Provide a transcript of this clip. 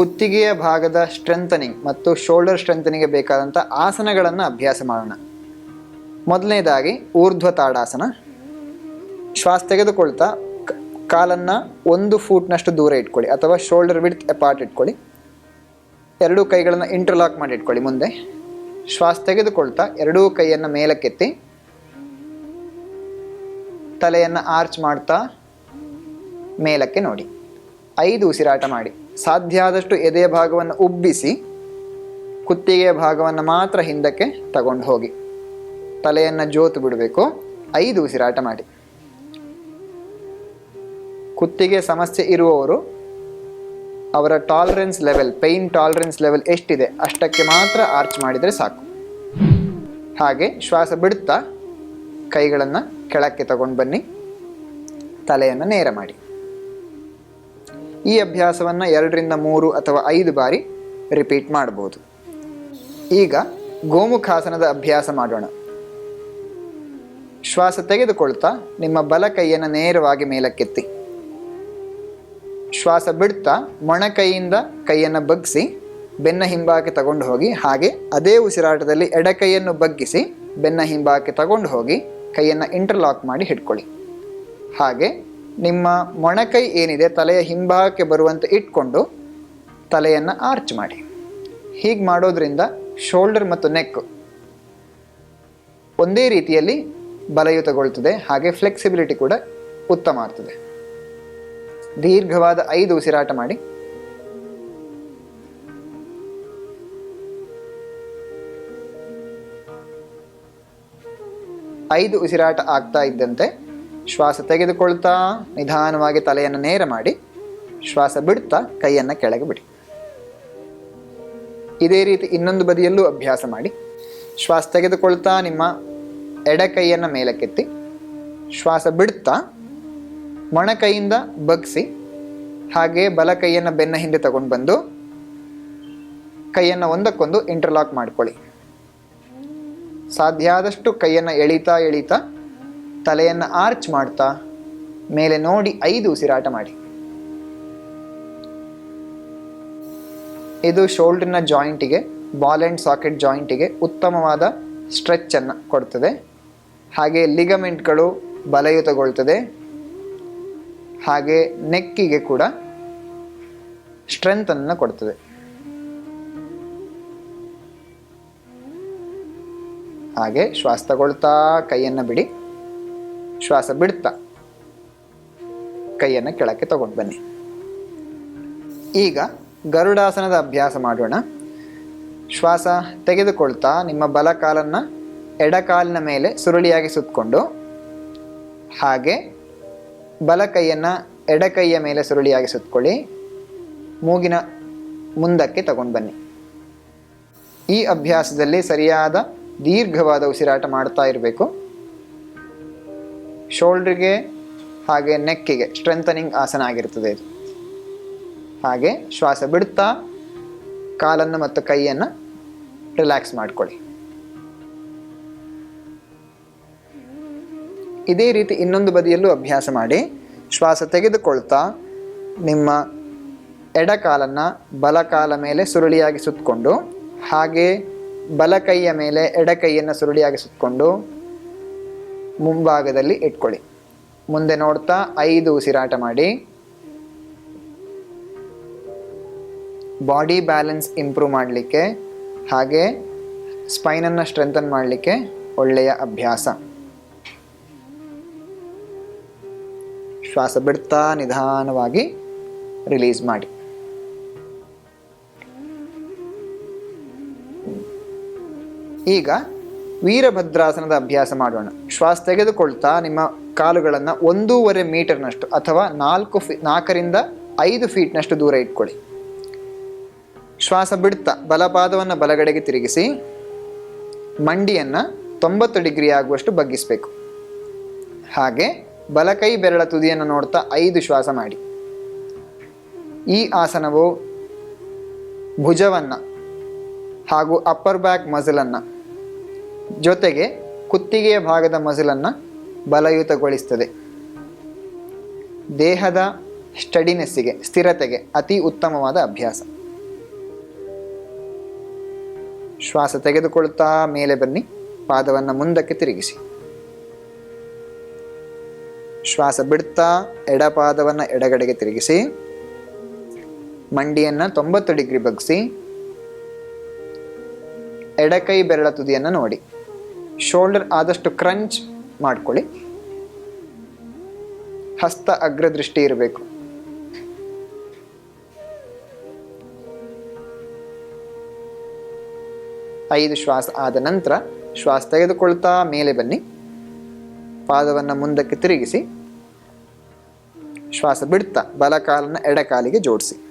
ಕುತ್ತಿಗೆಯ ಭಾಗದ ಸ್ಟ್ರೆಂಥನಿಂಗ್ ಮತ್ತು ಶೋಲ್ಡರ್ ಸ್ಟ್ರೆಂಥನಿಗೆ ಬೇಕಾದಂಥ ಆಸನಗಳನ್ನು ಅಭ್ಯಾಸ ಮಾಡೋಣ. ಮೊದಲನೇದಾಗಿ ಊರ್ಧ್ವ ತಾಡಾಸನ ಶ್ವಾಸ ತೆಗೆದುಕೊಳ್ತಾ ಕಾಲನ್ನು ಕಾಲನ್ನ ಒಂದು ಫೂಟ್ನಷ್ಟು ದೂರ ಇಟ್ಕೊಳ್ಳಿ ಅಥವಾ ಶೋಲ್ಡರ್ ವಿಡ್ತ್ ಅಪಾರ್ಟ್ ಇಟ್ಕೊಳ್ಳಿ. ಎರಡೂ ಕೈಗಳನ್ನು ಇಂಟರ್ಲಾಕ್ ಮಾಡಿ ಇಟ್ಕೊಳ್ಳಿ ಮುಂದೆ. ಶ್ವಾಸ ತೆಗೆದುಕೊಳ್ತಾ ಎರಡೂ ಕೈಯನ್ನು ಮೇಲಕ್ಕೆತ್ತಿ. ತಲೆಯನ್ನು ಆರ್ಚ್ ಮಾಡ್ತಾ ಮೇಲಕ್ಕೆ ನೋಡಿ. ಐದು ಉಸಿರಾಟ ಮಾಡಿ. ಸಾಧ್ಯ ಆದಷ್ಟು ಎದೆಯ ಭಾಗವನ್ನು ಉಬ್ಬಿಸಿ, ಕುತ್ತಿಗೆಯ ಭಾಗವನ್ನು ಮಾತ್ರ ಹಿಂದಕ್ಕೆ ತಗೊಂಡು ಹೋಗಿ ತಲೆಯನ್ನು ಜೋತು ಬಿಡಬೇಕು. ಐದು ಉಸಿರಾಟ ಮಾಡಿ. ಕುತ್ತಿಗೆ ಸಮಸ್ಯೆ ಇರುವವರು, ಅವರ tolerance level pain tolerance level ಎಷ್ಟಿದೆ, ಅಷ್ಟಕ್ಕೆ ಮಾತ್ರ ಆರ್ಚ್ ಮಾಡಿದರೆ ಸಾಕು. ಹಾಗೆ ಶ್ವಾಸ ಬಿಡುತ್ತಾ ಕೈಗಳನ್ನು ಕೆಳಕ್ಕೆ ತಗೊಂಡು ಬನ್ನಿ. ತಲೆಯನ್ನು ನೇರ ಮಾಡಿ. ಈ ಅಭ್ಯಾಸವನ್ನು ಎರಡರಿಂದ ಮೂರು ಅಥವಾ ಐದು ಬಾರಿ ರಿಪೀಟ್ ಮಾಡ್ಬೋದು. ಈಗ ಗೋಮುಖಾಸನದ ಅಭ್ಯಾಸ ಮಾಡೋಣ. ಶ್ವಾಸ ತೆಗೆದುಕೊಳ್ತಾ ನಿಮ್ಮ ಬಲ ಕೈಯನ್ನು ನೇರವಾಗಿ ಮೇಲಕ್ಕೆತ್ತಿ. ಶ್ವಾಸ ಬಿಡ್ತಾ ಮೊಣಕೈಯಿಂದ ಕೈಯನ್ನು ಬಗ್ಗಿಸಿ, ಬೆನ್ನ ಹಿಂಭಾಗಕ್ಕೆ ತಗೊಂಡು ಹೋಗಿ, ಹಾಗೆ ಅದೇ ಉಸಿರಾಟದಲ್ಲಿ ಎಡಕೈಯನ್ನು ಬಗ್ಗಿಸಿ, ಬೆನ್ನ ಹಿಂಬಾಕೆ ತಗೊಂಡು ಹೋಗಿ ಕೈಯನ್ನು ಇಂಟರ್ಲಾಕ್ ಮಾಡಿ ಹಿಡ್ಕೊಳ್ಳಿ. ಹಾಗೆ ನಿಮ್ಮ ಮೊಣಕೈ ಏನಿದೆ ತಲೆಯ ಹಿಂಭಾಗಕ್ಕೆ ಬರುವಂತೆ ಇಟ್ಕೊಂಡು ತಲೆಯನ್ನು ಆರ್ಚ್ ಮಾಡಿ. ಹೀಗೆ ಮಾಡೋದ್ರಿಂದ ಶೋಲ್ಡರ್ ಮತ್ತು ನೆಕ್ ಒಂದೇ ರೀತಿಯಲ್ಲಿ ಬಲಯುತಗೊಳ್ತದೆ, ಹಾಗೆ ಫ್ಲೆಕ್ಸಿಬಿಲಿಟಿ ಕೂಡ ಉತ್ತಮ ಆಗ್ತದೆ. ದೀರ್ಘವಾದ ಐದು ಉಸಿರಾಟ ಮಾಡಿ. ಐದು ಉಸಿರಾಟ ಆಗ್ತಾ ಇದ್ದಂತೆ ಶ್ವಾಸ ತೆಗೆದುಕೊಳ್ತಾ, ನಿಧಾನವಾಗಿ ತಲೆಯನ್ನು ನೇರ ಮಾಡಿ, ಶ್ವಾಸ ಬಿಡ್ತಾ, ಕೈಯನ್ನು ಕೆಳಗೆ ಬಿಡಿ. ಇದೇ ರೀತಿ ಇನ್ನೊಂದು ಬದಿಯಲ್ಲೂ ಅಭ್ಯಾಸ ಮಾಡಿ, ಶ್ವಾಸ ತೆಗೆದುಕೊಳ್ತಾ, ನಿಮ್ಮ ಎಡ ಕೈಯನ್ನು ಮೇಲಕ್ಕೆತ್ತಿ, ಶ್ವಾಸ ಬಿಡ್ತಾ ಮೊಣಕೈಯಿಂದ ಬಗ್ಸಿ, ಹಾಗೆ ಬಲ ಕೈಯನ್ನು ಬೆನ್ನ ಹಿಂದೆ ತಗೊಂಡು ಬಂದು, ಕೈಯನ್ನು ಒಂದಕ್ಕೊಂದು ಇಂಟರ್ಲಾಕ್ ಮಾಡ್ಕೊಳ್ಳಿ. ಸಾಧ್ಯ ಆದಷ್ಟು ಕೈಯನ್ನು ಎಳಿತಾ ಎಳಿತಾ ತಲೆಯನ್ನು ಆರ್ಚ್ ಮಾಡ್ತಾ ಮೇಲೆ ನೋಡಿ ಐದು ಉಸಿರಾಟ ಮಾಡಿ. ಇದು ಶೋಲ್ಡರ್ನ ಜಾಯಿಂಟಿಗೆ, ಬಾಲ್ ಆ್ಯಂಡ್ ಸಾಕೆಟ್ ಜಾಯಿಂಟಿಗೆ ಉತ್ತಮವಾದ ಸ್ಟ್ರೆಚ್ಚನ್ನು ಕೊಡ್ತದೆ. ಹಾಗೆ ಲಿಗಮೆಂಟ್ಗಳು ಬಲಯುತಗೊಳ್ತದೆ. ಹಾಗೆ ನೆಕ್ಕಿಗೆ ಕೂಡ ಸ್ಟ್ರೆಂತನ್ನು ಕೊಡ್ತದೆ. ಹಾಗೆ ಶ್ವಾಸ ತಗೊಳ್ತಾ ಕೈಯನ್ನು ಬಿಡಿ. ಶ್ವಾಸ ಬಿಡ್ತಾ. ಕೈಯನ್ನು ಕೆಳಕ್ಕೆ ತಗೊಂಡು ಬನ್ನಿ. ಈಗ ಗರುಡಾಸನದ ಅಭ್ಯಾಸ ಮಾಡೋಣ. ಶ್ವಾಸ ತೆಗೆದುಕೊಳ್ತಾ ನಿಮ್ಮ ಬಲ ಕಾಲನ್ನು ಎಡಕಾಲಿನ ಮೇಲೆ ಸುರುಳಿಯಾಗಿ ಸುತ್ತಕೊಂಡು ಹಾಗೆ ಬಲ ಕೈಯನ್ನು ಎಡಕೈಯ ಮೇಲೆ ಸುರುಳಿಯಾಗಿ ಸುತ್ತಕೊಳ್ಳಿ ಮೂಗಿನ ಮುಂದಕ್ಕೆ ತಗೊಂಡು ಬನ್ನಿ. ಈ ಅಭ್ಯಾಸದಲ್ಲಿ ಸರಿಯಾದ ದೀರ್ಘವಾದ ಉಸಿರಾಟ ಮಾಡ್ತಾ ಇರಬೇಕು. ಶೋಲ್ಡ್ರಿಗೆ ಹಾಗೆ ನೆಕ್ಕಿಗೆ ಸ್ಟ್ರೆಂಥನಿಂಗ್ ಆಸನ ಆಗಿರ್ತದೆ ಇದು. ಹಾಗೆ ಶ್ವಾಸ ಬಿಡ್ತಾ ಕಾಲನ್ನು ಮತ್ತು ಕೈಯನ್ನು ರಿಲ್ಯಾಕ್ಸ್ ಮಾಡ್ಕೊಳ್ಳಿ. ಇದೇ ರೀತಿ ಇನ್ನೊಂದು ಬದಿಯಲ್ಲೂ ಅಭ್ಯಾಸ ಮಾಡಿ ಶ್ವಾಸ ತೆಗೆದುಕೊಳ್ತಾ ನಿಮ್ಮ ಎಡಕಾಲನ್ನು ಬಲ ಕಾಲ ಮೇಲೆ ಸುರುಳಿಯಾಗಿ ಸುತ್ತಕೊಂಡು ಹಾಗೆ ಬಲ ಕೈಯ ಮೇಲೆ ಎಡಕೈಯನ್ನು ಸುರುಳಿಯಾಗಿ ಸುತ್ತಕೊಂಡು ಮುಂಭಾಗದಲ್ಲಿ ಇಟ್ಕೊಳ್ಳಿ. ಮುಂದೆ ನೋಡ್ತಾ ಐದು ಉಸಿರಾಟ ಮಾಡಿ. ಬಾಡಿ ಬ್ಯಾಲೆನ್ಸ್ ಇಂಪ್ರೂವ್ ಮಾಡಲಿಕ್ಕೆ ಹಾಗೆ ಸ್ಪೈನನ್ನು ಸ್ಟ್ರೆಂಥನ್ ಮಾಡಲಿಕ್ಕೆ ಒಳ್ಳೆಯ ಅಭ್ಯಾಸ. ಶ್ವಾಸ ಬಿಡ್ತಾ ನಿಧಾನವಾಗಿ ರಿಲೀಸ್ ಮಾಡಿ. ಈಗ ವೀರಭದ್ರಾಸನದ ಅಭ್ಯಾಸ ಮಾಡೋಣ. ಶ್ವಾಸ ತೆಗೆದುಕೊಳ್ತಾ ನಿಮ್ಮ ಕಾಲುಗಳನ್ನು ಒಂದೂವರೆ ಮೀಟರ್ನಷ್ಟು ಅಥವಾ ನಾಲ್ಕು ಫೀ ನಾಲ್ಕರಿಂದ ಐದು ಫೀಟ್ನಷ್ಟು ದೂರ ಇಟ್ಕೊಳ್ಳಿ. ಶ್ವಾಸ ಬಿಡ್ತಾ ಬಲಪಾದವನ್ನು ಬಲಗಡೆಗೆ ತಿರುಗಿಸಿ, ಮಂಡಿಯನ್ನು ತೊಂಬತ್ತು ಡಿಗ್ರಿ ಆಗುವಷ್ಟು ಬಗ್ಗಿಸಬೇಕು. ಹಾಗೆ ಬಲಕೈ ಬೆರಳ ತುದಿಯನ್ನು ನೋಡ್ತಾ ಐದು ಶ್ವಾಸ ಮಾಡಿ. ಈ ಆಸನವು ಭುಜವನ್ನು ಹಾಗೂ ಅಪ್ಪರ್ ಬ್ಯಾಕ್ ಮಸಲನ್ನು ಜೊತೆಗೆ ಕುತ್ತಿಗೆಯ ಭಾಗದ ಮಸಲನ್ನು ಬಲಯುತಗೊಳಿಸ್ತದೆ. ದೇಹದ ಸ್ಟಡಿನೆಸ್ಸಿಗೆ, ಸ್ಥಿರತೆಗೆ ಅತಿ ಉತ್ತಮವಾದ ಅಭ್ಯಾಸ. ಶ್ವಾಸ ತೆಗೆದುಕೊಳ್ತಾ ಮೇಲೆ ಬನ್ನಿ, ಪಾದವನ್ನು ಮುಂದಕ್ಕೆ ತಿರುಗಿಸಿ. ಶ್ವಾಸ ಬಿಡ್ತಾ ಎಡಪಾದವನ್ನು ಎಡಗಡೆಗೆ ತಿರುಗಿಸಿ. ಮಂಡಿಯನ್ನು ತೊಂಬತ್ತು ಡಿಗ್ರಿ ಬಗ್ಗಿಸಿ. ಎಡಕೈ ಬೆರಳ ತುದಿಯನ್ನು ನೋಡಿ. ಶೋಲ್ಡರ್ ಆದಷ್ಟು ಕ್ರಂಚ್ ಮಾಡ್ಕೊಳ್ಳಿ. ಹಸ್ತ ಅಗ್ರದೃಷ್ಟಿ ಇರಬೇಕು. ಐದು ಶ್ವಾಸ ಆದ ನಂತರ ಶ್ವಾಸ ತೆಗೆದುಕೊಳ್ತಾ ಮೇಲೆ ಬನ್ನಿ. ಪಾದವನ್ನು ಮುಂದಕ್ಕೆ ತಿರುಗಿಸಿ. ಶ್ವಾಸ ಬಿಡ್ತಾ ಬಲಕಾಲನ್ನು ಎಡಕಾಲಿಗೆ ಕಾಲಿಗೆ ಜೋಡಿಸಿ.